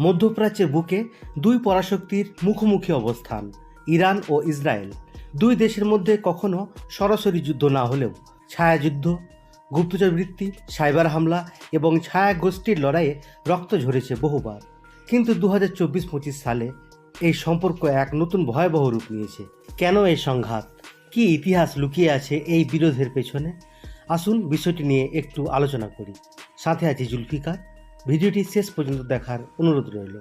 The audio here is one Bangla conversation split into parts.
মধ্যপ্রাচ্যের বুকে দুই পরাশক্তির মুখোমুখি অবস্থান, ইরান ও ইসরায়েল। দুই দেশের মধ্যে কখনো সরাসরি যুদ্ধ না হলেও ছায়াযুদ্ধ, গুপ্তচর বৃত্তি, সাইবার হামলা এবং ছায়া গোষ্ঠীর লড়াইয়ে রক্ত ঝরেছে বহুবার। কিন্তু দু হাজার চব্বিশ পঁচিশ সালে এই সম্পর্ক এক নতুন ভয়াবহ রূপ নিয়েছে। কেন এই সংঘাত? কি ইতিহাস লুকিয়ে আছে এই বিরোধের পেছনে? আসুন বিষয়টি নিয়ে একটু আলোচনা করি। সাথে আছে জুলফিকার। ভিডিওটি শেষ পর্যন্ত দেখার অনুরোধ রইল।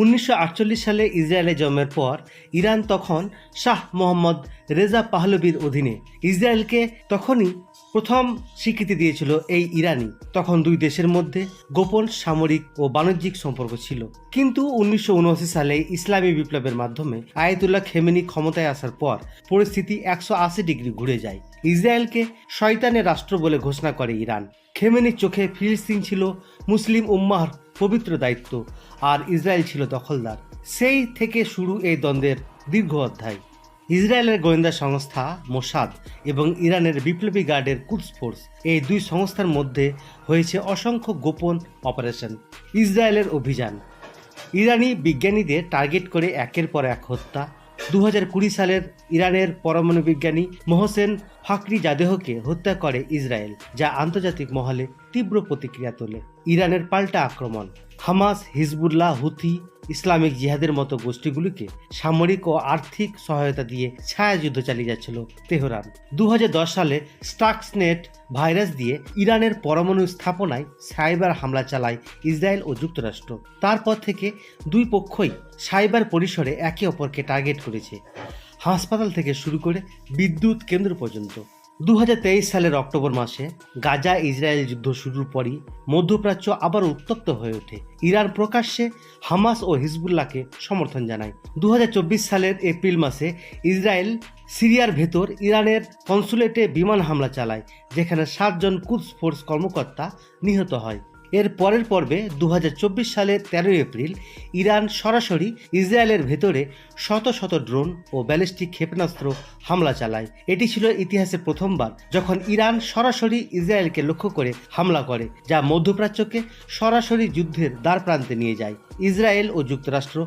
উনিশশো আটচল্লিশ সালে ইসরায়েলে জন্মের পর, ইরান তখন শাহ মোহাম্মদ রেজা পাহলবির অধীনে ইসরায়েলকে তখনই প্রথম স্বীকৃতি দিয়েছিল এই ইরানি। তখন দুই দেশের মধ্যে গোপন, সামরিক ও বাণিজ্যিক সম্পর্ক ছিল। কিন্তু উনিশশো উনআশি সালে ইসলামী বিপ্লবের মাধ্যমে আয়াতুল্লাহ খেমেনি ক্ষমতায় আসার পর পরিস্থিতি একশো আশি ডিগ্রি ঘুরে যায়। ইসরায়েলকে শয়তানের রাষ্ট্র বলে ঘোষণা করে ইরান। খেমেনির চোখে ফিলিস্তিন ছিল মুসলিম উম্মাহর পবিত্র দায়িত্ব, আর ইসরায়েল ছিল দখলদার। সেই থেকে শুরু এই দ্বন্দ্বের দীর্ঘ অধ্যায়। ইসরায়েলের গোয়েন্দা সংস্থা মোসাদ এবং ইরানের বিপ্লবী গার্ডের কুদস ফোর্স এই দুই সংস্থার মধ্যে হয়েছে অসংখ্য গোপন অপারেশন, ইসরায়েলের অভিযান। ইরানি বিজ্ঞানীদের টার্গেট করে একের পর এক হত্যা। দু সালের ইরানের পরমাণু বিজ্ঞানী মোহসেন ফাকরি জাদেহকে হত্যা করে ইসরায়েল, যা আন্তর্জাতিক মহলে তীব্র প্রতিক্রিয়া তোলে। ইরানের পাল্টা আক্রমণ, হামাস, হিজবুল্লাহ, হুথি ইসলামিক জিহাদের মতো গোষ্ঠীগুলিকে সামরিক ও আর্থিক সহায়তা দিয়ে ছায়াযুদ্ধ চালিয়ে যাচ্ছিল তেহরান। দু হাজার দশ সালে স্টাক্সনেট ভাইরাস দিয়ে ইরানের পরমাণু স্থাপনায় সাইবার হামলা চালায় ইসরায়েল ও যুক্তরাষ্ট্র। তারপর থেকে দুই পক্ষই সাইবার পরিসরে একে অপরকে টার্গেট করেছে। হাসপাতাল থেকে শুরু করে বিদ্যুৎ কেন্দ্র পর্যন্ত। দু হাজার তেইশ সালের অক্টোবর মাসে গাজা ইসরায়েল যুদ্ধ শুরুর পরই মধ্যপ্রাচ্য আবার উত্তপ্ত হয়ে ওঠে। ইরান প্রকাশ্যে হামাস ও হিজবুল্লাহকে সমর্থন জানায়। দু হাজার চব্বিশ সালের এপ্রিল মাসে ইসরায়েল সিরিয়ার ভেতর ইরানের কনসুলেটে বিমান হামলা চালায়, যেখানে সাতজন কুদস ফোর্স কর্মকর্তা নিহত হয়। এর পরের পর্বে দু হাজার চব্বিশ সালের তেরোই এপ্রিল ইরান সরাসরি ইসরায়েলের ভেতরে শত শত ড্রোন ও ব্যালিস্টিক ক্ষেপণাস্ত্র হামলা চালায়। এটি ছিল ইতিহাসে প্রথমবার যখন ইরান সরাসরি ইসরায়েলকে লক্ষ্য করে হামলা করে, যা মধ্যপ্রাচ্যকে সরাসরি যুদ্ধের দ্বার প্রান্তে নিয়ে যায়। ইসরায়েল ও যুক্তরাষ্ট্র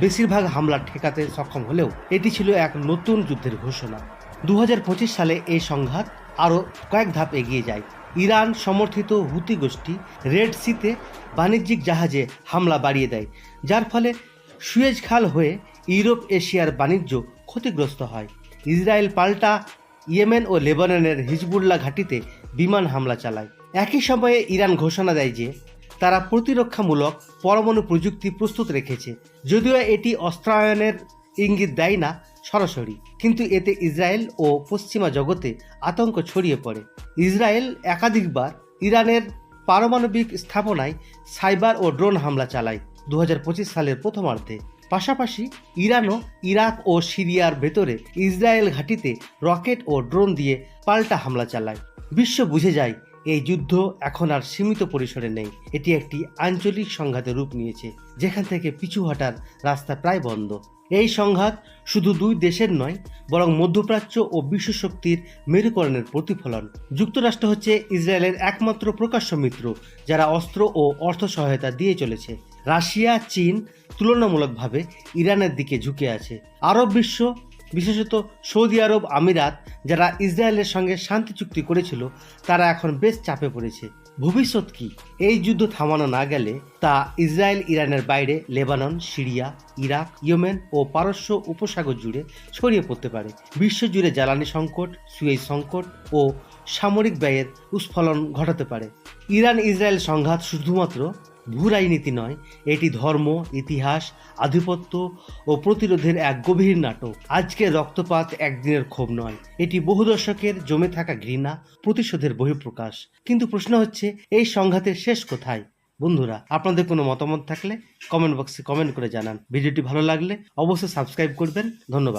বেশিরভাগ হামলা ঠেকাতে সক্ষম হলেও এটি ছিল এক নতুন যুদ্ধের ঘোষণা। দু হাজার পঁচিশ সালে এই সংঘাত আরও কয়েক ধাপ এগিয়ে যায়। ইরান সমর্থিত হুতি গোষ্ঠী রেড সিতে বাণিজ্যিক জাহাজে হামলা বাড়িয়ে দেয়, যার ফলে সুয়েজ খাল হয়ে ইউরোপ এশিয়ার বাণিজ্য ক্ষতিগ্রস্ত হয়। ইসরায়েল পাল্টা ইয়েমেন ও লেবাননের হিজবুল্লাহ ঘাঁটিতে বিমান হামলা চালায়। একই সময়ে ইরান ঘোষণা দেয় যে, তারা প্রতিরক্ষামূলক পরমাণু প্রযুক্তি প্রস্তুত রেখেছে, যদিও এটি অস্ত্রায়নের ইঙ্গিত দেয় না সরাসরি। কিন্তু এতে ইসরায়েল ও পশ্চিমা জগতে আতঙ্ক ছড়িয়ে পড়ে। ইসরায়েল একাধিকবার ইরানের পারমাণবিক স্থাপনায় সাইবার ও ড্রোন হামলা চালায় দুহাজার পঁচিশ সালের প্রথমার্ধে। পাশাপাশি ইরানও ইরাক ও সিরিয়ার ভেতরে ইসরায়েল ঘাঁটিতে রকেট ও ড্রোন দিয়ে পাল্টা হামলা চালায়। বিশ্ব বুঝে যায় এই যুদ্ধ এখন আর সীমিত পরিসরে নেই। এটি একটি আঞ্চলিক সংঘাতে রূপ নিয়েছে, যেখান থেকে পিছু হটার রাস্তা প্রায় বন্ধ। এই সংঘাত শুধু দুই দেশের নয়, বরং মধ্যপ্রাচ্য ও বিশ্বশক্তির মেরুকরণের প্রতিফলন। যুক্তরাষ্ট্র হচ্ছে ইসরায়েলের একমাত্র প্রকাশ্য মিত্র, যারা অস্ত্র ও অর্থ সহায়তা দিয়ে চলেছে। রাশিয়া, চীন তুলনামূলকভাবে ইরানের দিকে ঝুঁকে আছে। আরব বিশ্ব বিশেষত সৌদি আরব, আমিরাত, যারা ইসরায়েলের সঙ্গে শান্তি চুক্তি করেছিল, তারা এখন বেশ চাপে পড়েছে। ভবিষ্যৎ কি? এই যুদ্ধ থামানো না গেলে তা ইসরায়েল, ইরানের বাইরে লেবানন, সিরিয়া, ইরাক, ইয়েমেন ও পারস্য উপসাগর জুড়ে ছড়িয়ে পড়তে পারে। বিশ্বজুড়ে জ্বালানি সংকট, সুয়েজ সংকট ও সামরিক ব্যয়ের উস্ফলন ঘটাতে পারে। ইরান ইসরায়েল সংঘাত শুধুমাত্র ভূ নয়, এটি ধর্ম, ইতিহাস, আধিপত্য ও প্রতিরোধের এক গভীর নাটক। আজকের রক্তপাত একদিনের ক্ষোভ নয়, এটি বহু দশকের জমে থাকা ঘৃণা, প্রতিশোধের বহিঃপ্রকাশ। কিন্তু প্রশ্ন হচ্ছে, এই সংঘাতের শেষ কোথায়? বন্ধুরা, আপনাদের কোনো মতামত থাকলে কমেন্ট বক্সে কমেন্ট করে জানান। ভিডিওটি ভালো লাগলে অবশ্যই সাবস্ক্রাইব করবেন। ধন্যবাদ।